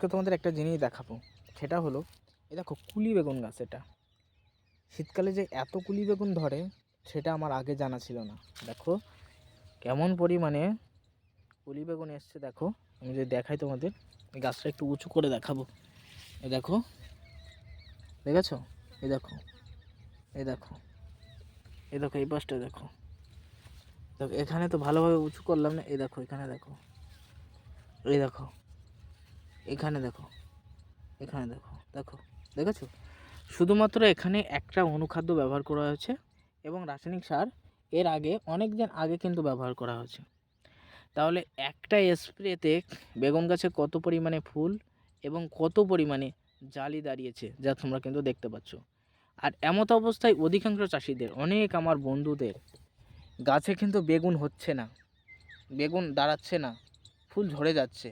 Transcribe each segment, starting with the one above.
আজকে তোমাদের একটা জিনিস দেখাবো। সেটা হলো এ দেখো কুলি বেগুন গাছ এটা। শীতকালে যে এত কুলি বেগুন ধরে, সেটা আমার আগে জানা ছিল না। দেখো কেমন পরিমাণে কুলি বেগুন এসছে, দেখো। আমি যদি দেখাই তোমাদের, এই গাছটা একটু উঁচু করে দেখাবো। এ দেখো, দেখেছ? এ দেখো এ দেখো এই দেখো, এই পাশটা দেখো। দেখো, এখানে তো ভালোভাবে উঁচু করলাম না এই দেখো, এখানে দেখো এই দেখো। এখানে দেখো। এখানে দেখো দেখো, দেখেছ? শুধুমাত্র এখানে একটা অনুখাদ্য ব্যবহার করা হয়েছে এবং রাসায়নিক সার এর আগে অনেক দিন আগে কিন্তু ব্যবহার করা হয়েছে। তাহলে একটা স্প্রেতে বেগুন গাছে কত পরিমাণে ফুল এবং কত পরিমাণে জালি দাঁড়িয়েছে যা তোমরা কিন্তু দেখতে পাচ্ছ। আর এমত অবস্থায় অধিকাংশ চাষিদের, অনেক আমার বন্ধুদের গাছে কিন্তু বেগুন হচ্ছে না। বেগুন দাঁড়াচ্ছে না, ফুল ঝরে যাচ্ছে।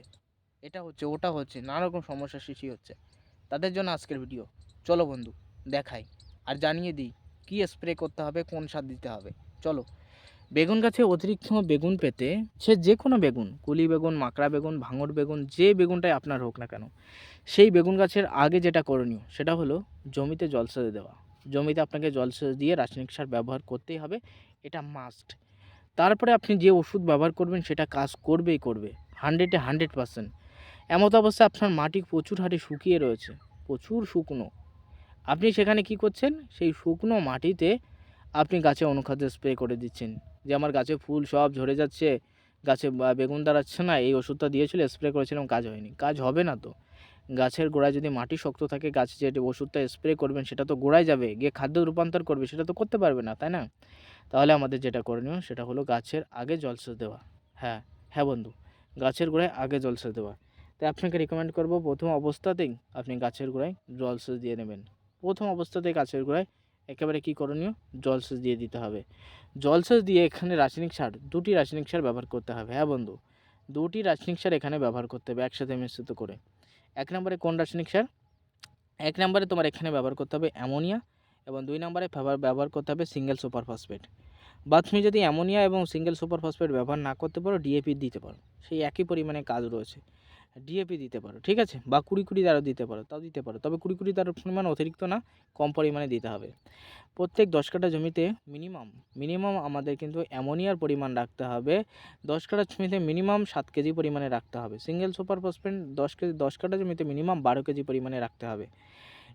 এটা হচ্ছে, ওটা হচ্ছে নানা রকম সমস্যার সৃষ্টি হচ্ছে। তাদের জন্য আজকের ভিডিও চলো বন্ধু, দেখাই। আর জানিয়ে দিই, কী স্প্রে করতে হবে, কোন সার দিতে হবে? চলো। বেগুন গাছে অতিরিক্ত বেগুন পেতে সে যে কোনো বেগুন, কুলি বেগুন, মাকড়া বেগুন ভাঙর বেগুন, যে বেগুনটাই আপনার হোক না কেন, সেই বেগুন গাছের আগে যেটা করণীয়, সেটা হলো জমিতে জলসেচ দেওয়া। জমিতে আপনাকে জলসেচ দিয়ে রাসায়নিক সার ব্যবহার করতেই হবে, এটা মাস্ট তারপরে আপনি যে ওষুধ ব্যবহার করবেন, সেটা কাজ করবেই করবে হান্ড্রেডে হান্ড্রেড পার্সেন্ট এমত অবস্থায় আপনার মাটি প্রচুর হারে শুকিয়ে রয়েছে, প্রচুর শুকনো। আপনি সেখানে কি করছেন? সেই শুকনো মাটিতে আপনি গাছে অনুখাদ্য স্প্রে করে দিচ্ছেন। যে আমার গাছে ফুল সব ঝরে যাচ্ছে, গাছে বেগুন দাঁড়াচ্ছে না, এই ওষুধটা দিয়েছিল, স্প্রে করেছিলাম, কাজ হয়নি। কাজ হবে না তো। গাছের গোড়ায় যদি মাটি শক্ত থাকে, গাছে যে ওষুধটা স্প্রে করবেন, সেটা তো গোড়ায় যাবে, গিয়ে খাদ্য রূপান্তর করবে, সেটা তো করতে পারবে না, তাই না? তাহলে আমাদের যেটা করণীয়, সেটা হলো গাছের আগে জলসেচ দেওয়া। হ্যাঁ হ্যাঁ বন্ধু, গাছের গোড়ায় আগে জলসেচ দেওয়া। তাই আপনাকে রিকমেন্ড করব প্রথম অবস্থাতেই আপনি গাছের গোড়ায় জলসেচ দিয়ে নেবেন। প্রথম অবস্থাতেই গাছের গোড়ায় একেবারে কী করণীয়? জলসেচ দিয়ে দিতে হবে। জলসেচ দিয়ে এখানে রাসায়নিক সার, দুটি রাসায়নিক সার ব্যবহার করতে হবে। হ্যাঁ বন্ধু, দুটি রাসায়নিক সার এখানে ব্যবহার করতে হবে একসাথে মিশ্রিত করে। এক নম্বরে কোন রাসায়নিক সার? এক নম্বরে তোমার এখানে ব্যবহার করতে হবে অ্যামোনিয়া এবং দুই নম্বরে ব্যবহার ব্যবহার করতে হবে সিঙ্গেল সুপার ফসফেট। বা তুমি যদি অ্যামোনিয়া এবং সিঙ্গেল সুপার ফসফেট ব্যবহার না করতে পারো ডিএপি দিতে পারো। সেই একই পরিমাণে কাজ রয়েছে। ডিএপি দিতে পারো, ঠিক আছে? বা কুড়ি কুড়ি দ্বারা দিতে পারো, তাও দিতে পারো। তবে কুড়ি কুড়ি দ্বারা পরিমাণ অতিরিক্ত না, কম পরিমাণে দিতে হবে। প্রত্যেক দশ কাঠা জমিতে মিনিমাম মিনিমাম আমাদের কিন্তু অ্যামোনিয়ার পরিমাণ রাখতে হবে। দশ কাঠা জমিতে মিনিমাম সাত কেজি পরিমাণে রাখতে হবে। সিঙ্গেল সুপার ফসফেট দশ কেজি দশ কাঠা জমিতে মিনিমাম বারো কেজি পরিমাণে রাখতে হবে।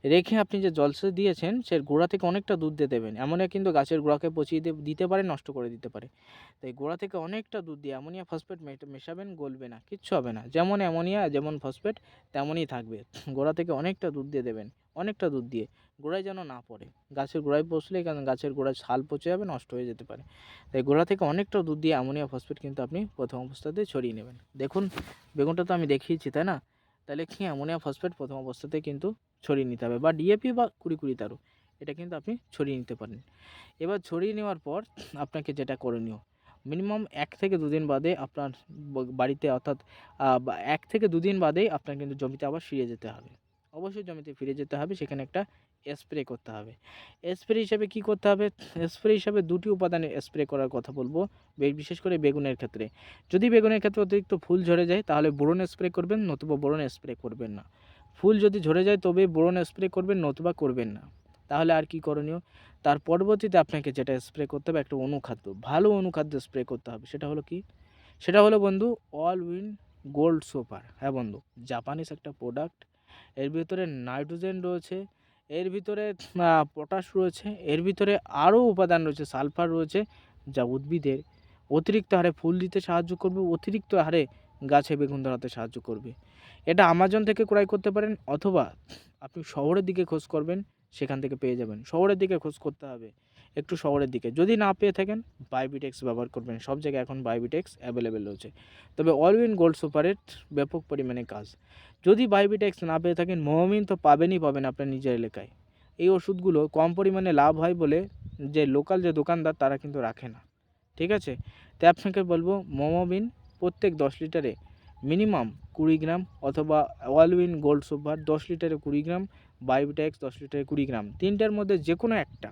রেখে আপনি যে জলসেচ দিয়েছেন, সে গোড়া থেকে অনেকটা দুধ দিয়ে দেবেন। এমনই কিন্তু গাছের গোড়াকে পচিয়ে দিতে পারে, নষ্ট করে দিতে পারে। তাই গোড়া থেকে অনেকটা দুধ দিয়ে অ্যামোনিয়া ফসফেট মেশাবেন, গলবে না, কিচ্ছু হবে না। যেমন অ্যামোনিয়া, যেমন ফসফেট, তেমনই থাকবে। গোড়া থেকে অনেকটা দুধ দিয়ে দেবেন, অনেকটা দুধ দিয়ে। গোড়ায় যেন না পড়ে। গাছের গোড়ায় বসলে কারণ গাছের গোড়ায় ছাল পচে যাবে, নষ্ট হয়ে যেতে পারে। তাই গোড়া থেকে অনেকটা দুধ দিয়ে অ্যামোনিয়া ফসফেট কিন্তু আপনি প্রথম অবস্থাতে ছড়িয়ে নেবেন। দেখুন, বেগুনটা তো আমি দেখিয়েছি, তাই না? তাহলে কি অ্যামোনিয়া ফসফেট প্রথম অবস্থাতে কিন্তু ছড়িয়ে নিতে হবে বা ডিএপি বা কুড়ি কুড়ি তারও এটা কিন্তু আপনি ছড়িয়ে নিতে পারেন। এবার ছড়িয়ে নেওয়ার পর আপনাকে যেটা করণীয়, মিনিমাম এক থেকে দুদিন বাদে আপনার বাড়িতে অর্থাৎ এক থেকে দুদিন বাদেই আপনার কিন্তু জমিতে আবার ফিরে যেতে হবে। অবশ্যই জমিতে ফিরে যেতে হবে, সেখানে একটা স্প্রে করতে হবে। স্প্রে হিসাবে কি করতে হবে? স্প্রে হিসাবে দুটি উপাদানে স্প্রে করার কথা বলব বিশেষ করে বেগুনের ক্ষেত্রে। যদি বেগুনের ক্ষেত্রে অতিরিক্ত ফুল ঝরে যায়, তাহলে বোরন স্প্রে করবেন, নতুবা বোরন স্প্রে করবেন না। ফুল যদি ঝরে যায় তবে বোরন স্প্রে করবেন, নতুবা করবেন না। তাহলে আর কি করণীয়? তার পরবর্তীতে আপনাকে যেটা স্প্রে করতে হবে, একটা অনুখাদ্য, ভালো অনুখাদ্য স্প্রে করতে হবে। সেটা হলো কি? সেটা হলো বন্ধু অল উইন গোল্ড সুপার হ্যাঁ বন্ধু, জাপানিজ একটা প্রোডাক্টের ভিতরে নাইট্রোজেন রয়েছে, এর ভিতরে পটাশ রয়েছে, এর ভিতরে আরও উপাদান রয়েছে সালফার রয়েছে, যা উদ্ভিদের অতিরিক্ত হারে ফুল দিতে সাহায্য করবে, অতিরিক্ত হারে গাছে বেগুন ধরাতে সাহায্য করবে। এটা আমাজন থেকে ক্রয় করতে পারেন অথবা আপনি শহরের দিকে খোঁজ করবেন, সেখান থেকে পেয়ে যাবেন। শহরের দিকে খোঁজ করতে হবে, একটু শহরের দিকে। যদি না পেয়ে থাকেন বায়োবিটেক্স ব্যবহার করবেন। সব জায়গায় এখন বায়োবিটেক্স অ্যাভেলেবেল রয়েছে। তবে অলউইন গোল্ড সুপারের ব্যাপক পরিমাণে কাজ। যদি বায়োবিটেক্স না পেয়ে থাকেন, মহমিন তো পাবেনই পাবেন আপনার নিজের এলাকায়। এই ওষুধগুলো কম পরিমাণে লাভ হয় বলে যে লোকাল যে দোকানদার, তারা কিন্তু রাখে না। ঠিক আছে? তাই আপনাকে বলব মোমোবিন প্রত্যেক দশ লিটারে মিনিমাম কুড়ি গ্রাম অথবা অলউইন গোল্ড সুপার দশ লিটারে কুড়ি গ্রাম বায়োবিটেক্স দশ লিটারে কুড়ি গ্রাম। তিনটার মধ্যে যে কোনো একটা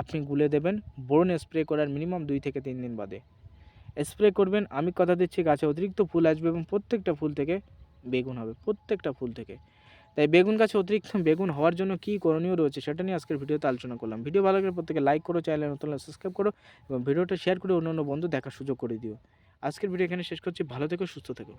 আপনি গুলে দেবেন। বোরন স্প্রে করার মিনিমাম দুই থেকে তিন দিন বাদে। স্প্রে করবেন, আমি কথা দিচ্ছি গাছে অতিরিক্ত ফুল আসবে এবং প্রত্যেকটা ফুল থেকে বেগুন হবে, প্রত্যেকটা ফুল থেকে। তাই বেগুন গাছে অতিরিক্ত বেগুন হওয়ার জন্য কী করণীয় রয়েছে সেটা নিয়ে আজকের ভিডিওতে আলোচনা করলাম। ভিডিও ভালো লাগলে প্রত্যেকে লাইক করো চ্যানেল নতুন সাবস্ক্রাইব করো এবং ভিডিওটা শেয়ার করে অন্য অন্য বন্ধু দেখার সুযোগ করে দিও। আজকের ভিডিও এখানে শেষ করছি। ভালো থেকো, সুস্থ থেকো।